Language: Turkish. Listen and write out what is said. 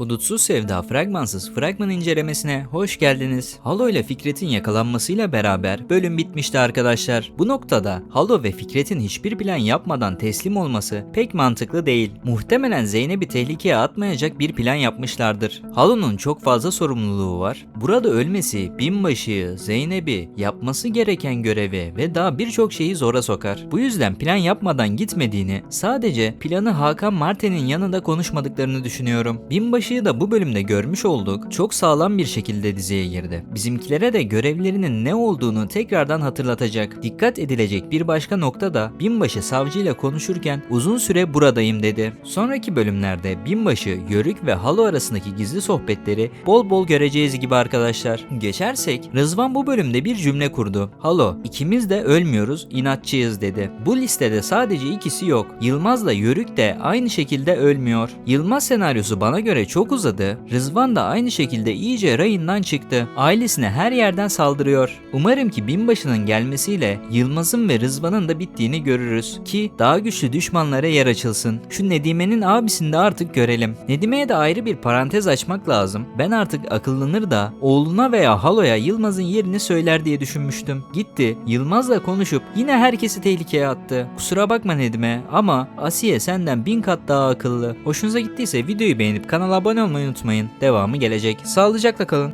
Hudutsuz Sevda Fragmansız fragman incelemesine hoş geldiniz. Halo ile Fikret'in yakalanmasıyla beraber bölüm bitmişti arkadaşlar. Bu noktada Halo ve Fikret'in hiçbir plan yapmadan teslim olması pek mantıklı değil. Muhtemelen Zeynep'i tehlikeye atmayacak bir plan yapmışlardır. Halo'nun çok fazla sorumluluğu var. Burada ölmesi binbaşıyı, Zeynep'i, yapması gereken görevi ve daha birçok şeyi zora sokar. Bu yüzden plan yapmadan gitmediğini, sadece planı Hakan Marten'in yanında konuşmadıklarını düşünüyorum. Binbaşıyı da bu bölümde görmüş olduk. Çok sağlam bir şekilde diziye girdi. Bizimkilere de görevlerinin ne olduğunu tekrardan hatırlatacak. Dikkat edilecek bir başka nokta da Binbaşı savcıyla konuşurken uzun süre buradayım dedi. Sonraki bölümlerde Binbaşı, Yörük ve Halo arasındaki gizli sohbetleri bol bol göreceğiz gibi arkadaşlar. Geçersek Rızvan bu bölümde bir cümle kurdu. Halo ikimiz de ölmüyoruz inatçıyız dedi. Bu listede sadece ikisi yok. Yılmaz'la Yörük de aynı şekilde ölmüyor. Yılmaz senaryosu bana göre çok uzadı. Rızvan da aynı şekilde iyice rayından çıktı. Ailesine her yerden saldırıyor. Umarım ki binbaşının gelmesiyle Yılmaz'ın ve Rızvan'ın da bittiğini görürüz. Ki daha güçlü düşmanlara yer açılsın. Şu Nedime'nin abisini de artık görelim. Nedime'ye de ayrı bir parantez açmak lazım. Ben artık akıllanır da oğluna veya Halo'ya Yılmaz'ın yerini söyler diye düşünmüştüm. Gitti. Yılmaz'la konuşup yine herkesi tehlikeye attı. Kusura bakma Nedime ama Asiye senden bin kat daha akıllı. Hoşunuza gittiyse videoyu beğenip kanala abone olmayı unutmayın. Devamı gelecek. Sağlıcakla kalın.